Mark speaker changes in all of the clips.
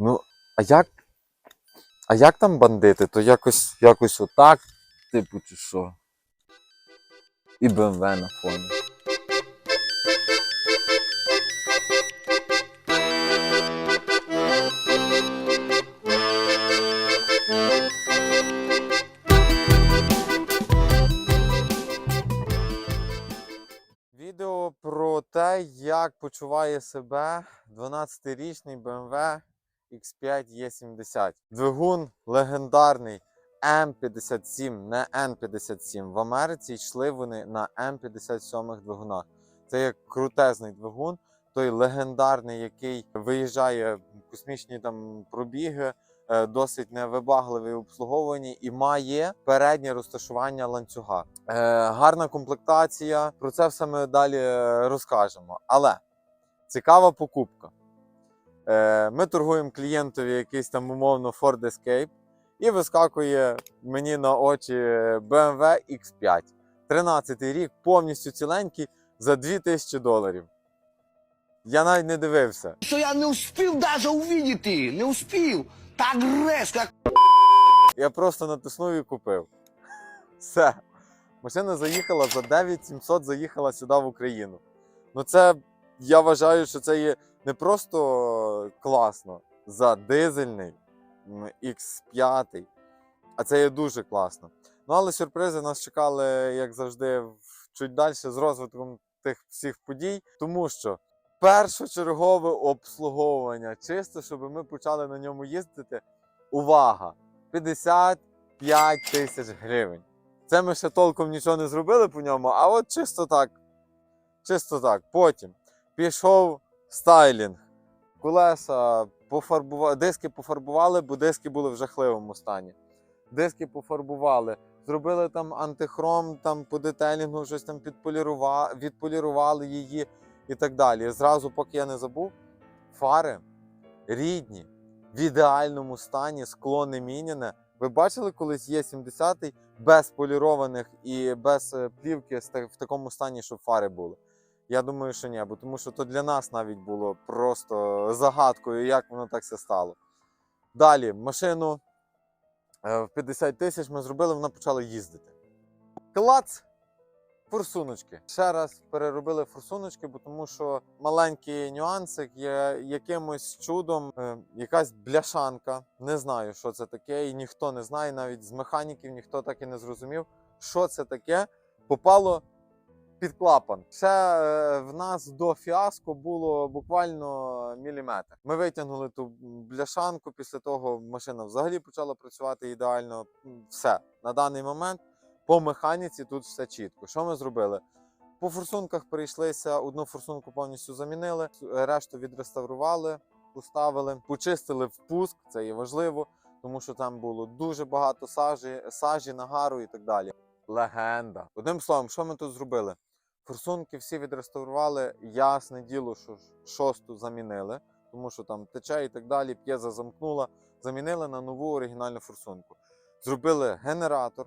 Speaker 1: Ну, а як. А як там бандити? То якось, якось отак, типу, чи що? І БМВ на фоні. Відео про те, як почуває себе 12-річний BMW X5 E70. Двигун легендарний М57, не Н57. В Америці йшли вони на М57 двигунах. Це є крутезний двигун, той легендарний, який виїжджає в космічні там пробіги, е, досить невибагливий в обслуговуванні і має переднє розташування ланцюга. Е, гарна комплектація. Про це все ми далі е, розкажемо. Але цікава покупка. Е, ми торгуємо клієнтові якийсь там умовно Ford Escape, і вискакує мені на очі BMW X5. 13 й рік, повністю ціленький за 2000 доларів. Я навіть не дивився.
Speaker 2: Что я не даже увидеть ты, не успел. Так резко.
Speaker 1: Я просто натиснув і купив. Все. Машина заїхала за 9700, заїхала сюди в Україну. Ну, це я вважаю, що це є не просто класно за дизельний м, X5, а це є дуже класно. Ну, але сюрпризи нас чекали, як завжди, чуть далі з розвитком тих всіх подій, тому що першочергове обслуговування, чисто, щоб ми почали на ньому їздити. Увага! 55 тисяч гривень. Це ми ще толком нічого не зробили по ньому, а от чисто так. Чисто так. Потім пішов стайлінг. Колеса пофарбували, диски пофарбували, бо диски були в жахливому стані. Диски пофарбували, зробили там антихром, там по детелінгу щось там підполірували, відполірували її і так далі. Зразу, поки я не забув, фари рідні, в ідеальному стані, скло не міняне. Ви бачили колись є 70-й без полірованих і без е, плівки в такому стані, щоб фари були? Я думаю, що ні, бо тому що то для нас навіть було просто загадкою, як воно так все стало. Далі, машину е, в 50 тисяч ми зробили, вона почала їздити. Клац! Форсуночки. Ще раз переробили форсуночки, бо тому що маленький нюансик є якимось чудом, е, якась бляшанка. Не знаю, що це таке, і ніхто не знає, навіть з механіків ніхто так і не зрозумів, що це таке. Попало під клапан. Ще е, в нас до фіаско було буквально міліметр. Ми витягнули ту бляшанку. Після того машина взагалі почала працювати ідеально. Все на даний момент по механіці тут все чітко. Що ми зробили? По форсунках перейшлися, одну форсунку повністю замінили, решту відреставрували, поставили, почистили впуск, це є важливо, тому що там було дуже багато сажі, сажі, нагару і так далі. Легенда. Одним словом, що ми тут зробили? Форсунки всі відреставрували, ясне діло, що шосту замінили, тому що там тече і так далі, п'єза замкнула, замінили на нову оригінальну форсунку. Зробили генератор,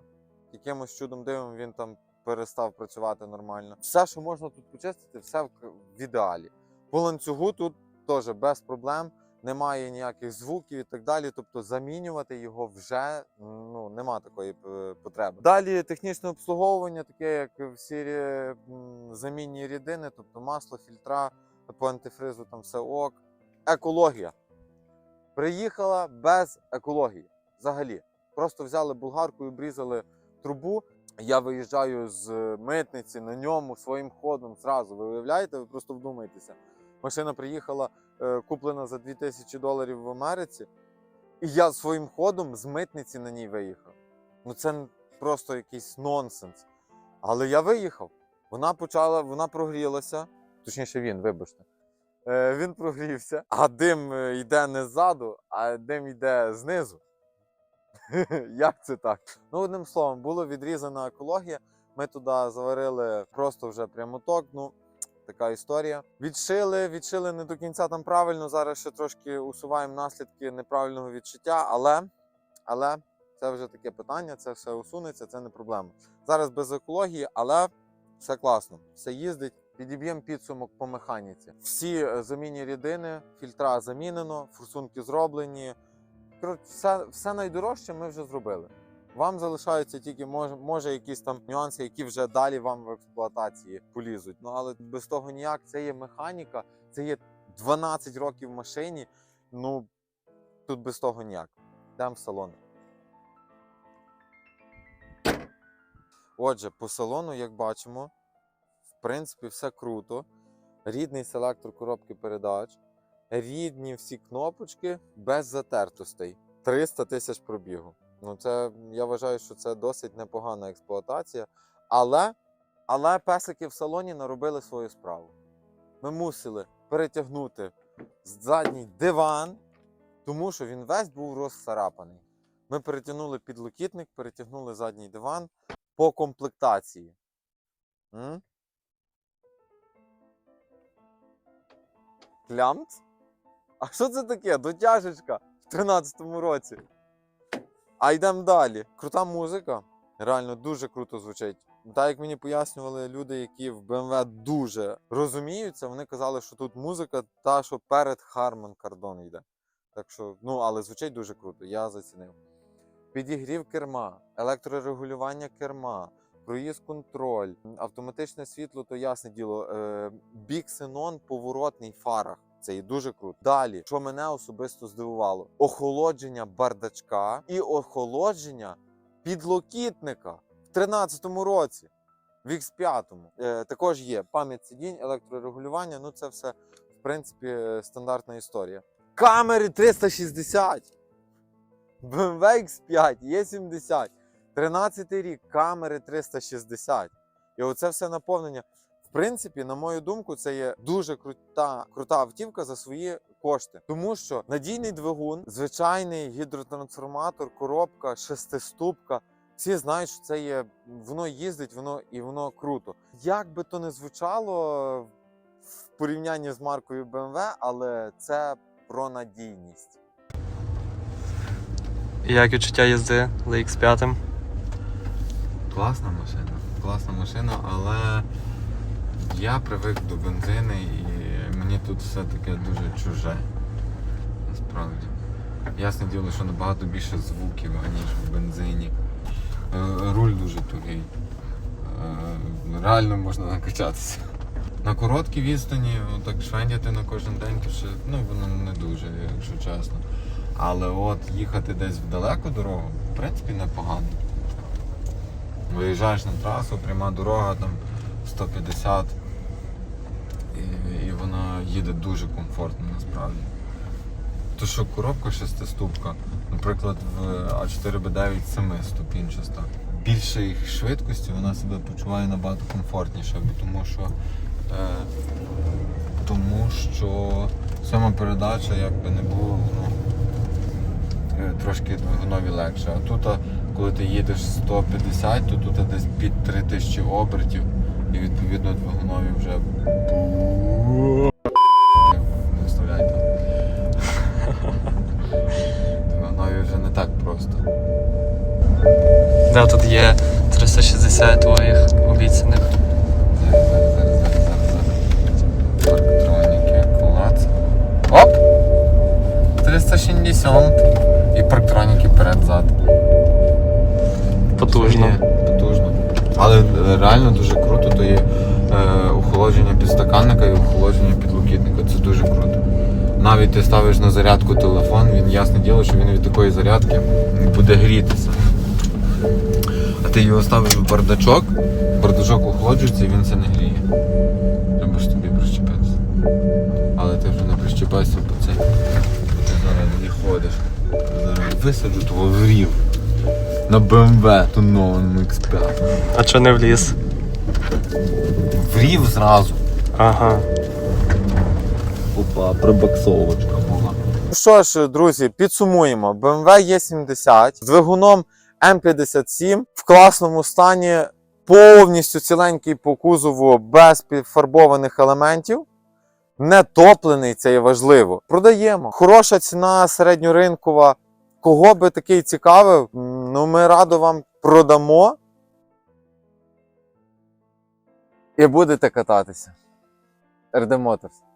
Speaker 1: якимось чудом дивом він там перестав працювати нормально. Все, що можна тут почистити, все в ідеалі. По ланцюгу тут теж без проблем, немає ніяких звуків і так далі. Тобто замінювати його вже ну, нема такої е, потреби. Далі технічне обслуговування, таке як всі замінні рідини, тобто масло, фільтра по антифризу, там все ок. Екологія. Приїхала без екології взагалі. Просто взяли болгарку і обрізали трубу. Я виїжджаю з митниці на ньому своїм ходом зразу. Ви уявляєте? Ви просто вдумайтеся. Машина приїхала, куплена за 2000 доларів в Америці, і я своїм ходом з митниці на ній виїхав. Ну це просто якийсь нонсенс. Але я виїхав. Вона почала, вона прогрілася. Точніше, він, вибачте. Е, він прогрівся, а дим е, йде не ззаду, а дим йде знизу. Як це так? Ну, одним словом, була відрізана екологія. Ми туди заварили просто вже прямоток. Ну, така історія. Відшили, відшили не до кінця там правильно. Зараз ще трошки усуваємо наслідки неправильного відшиття, але, але це вже таке питання, це все усунеться, це не проблема. Зараз без екології, але все класно, все їздить, підіб'ємо підсумок по механіці. Всі е, замінні рідини, фільтра замінено, форсунки зроблені. Все, все найдорожче ми вже зробили. Вам залишаються тільки може, може якісь там нюанси, які вже далі вам в експлуатації полізуть. Ну але без того ніяк. Це є механіка, це є 12 років в машині. Ну тут без того ніяк. Йдемо в салон. Отже, по салону, як бачимо, в принципі, все круто. Рідний селектор коробки передач, рідні всі кнопочки без затертостей. 300 тисяч пробігу. Ну, це я вважаю, що це досить непогана експлуатація. Але, але песики в салоні наробили свою справу. Ми мусили перетягнути задній диван, тому що він весь був розцарапаний. Ми перетягнули підлокітник, перетягнули задній диван по комплектації. М? Клямц? А що це таке? Дотяжечка в 13-му році. А йдемо далі. Крута музика. Реально дуже круто звучить. Так як мені пояснювали люди, які в BMW дуже розуміються, вони казали, що тут музика та, що перед Harman Kardon йде. Так що, ну, але звучить дуже круто, я зацінив. Підігрів керма, електрорегулювання керма, круїз контроль, автоматичне світло, то ясне діло. Е, бік Xenon поворотний фарах. Це і дуже круто. Далі, що мене особисто здивувало: охолодження бардачка і охолодження підлокітника в 13-му році. В X5. Е, також є пам'ять сидінь, електрорегулювання. Ну, це все, в принципі, стандартна історія. Камери 360. BMW X5, є 70. 13 рік, камери 360. І оце все наповнення. В принципі, на мою думку, це є дуже крута, крута автівка за свої кошти. Тому що надійний двигун, звичайний гідротрансформатор, коробка, шестиступка. Всі знають, що це є, воно їздить, воно і воно круто. Як би то не звучало в порівнянні з маркою BMW, але це про надійність.
Speaker 3: Як відчуття їзди за X5?
Speaker 4: Класна машина, класна машина, але я привик до бензини і мені тут все таке дуже чуже. Насправді. Ясне діло, що набагато більше звуків, аніж в бензині. Е, Руль дуже тугий. Е, Реально можна накачатися. На короткій відстані, так швендяти на кожен день, то ще ну, воно не дуже, якщо чесно. Але от їхати десь в далеку дорогу, в принципі, непогано. Виїжджаєш на трасу, пряма дорога, там 150, і, і вона їде дуже комфортно насправді. То що коробка шестиступка, наприклад, в А4Б9 семиступінчаста. Більшої швидкості вона себе почуває набагато комфортніше, тому що, е, тому що сама передача, як би не було, воно е, трошки двигунові легше. А тут, коли ти їдеш 150, то тут десь під 3000 обертів і відповідно двигунові вже
Speaker 3: Да, тут є 360 твоїх обіцяних.
Speaker 4: Парктроніки, клац. Оп! 360 і парктроніки перед-зад.
Speaker 3: Потужно.
Speaker 4: Потужно. Але е, реально дуже круто, то є е, охолодження підстаканника і охолодження підлокітника. Це дуже круто. Навіть ти ставиш на зарядку телефон, він ясне діло, що він від такої зарядки буде грітися. А ти його ставиш в бардачок, бардачок охолоджується і він це не гріє. Треба ж тобі прищепитися. Але ти вже не прищепайся, бо це бо ти зараз не ходиш. Зараз висаджу того в рів. На BMW тонованому X5.
Speaker 3: А чого не вліз?
Speaker 4: В рів зразу.
Speaker 3: Ага.
Speaker 4: Опа, пробаксовочка була.
Speaker 1: Ну що ж, друзі, підсумуємо. BMW E70 з двигуном М57 в класному стані, повністю ціленький по кузову, без підфарбованих елементів. Не топлений, це є важливо. Продаємо. Хороша ціна середньоринкова. Кого би такий цікавив, ну ми радо вам продамо. І будете кататися. RD Motors.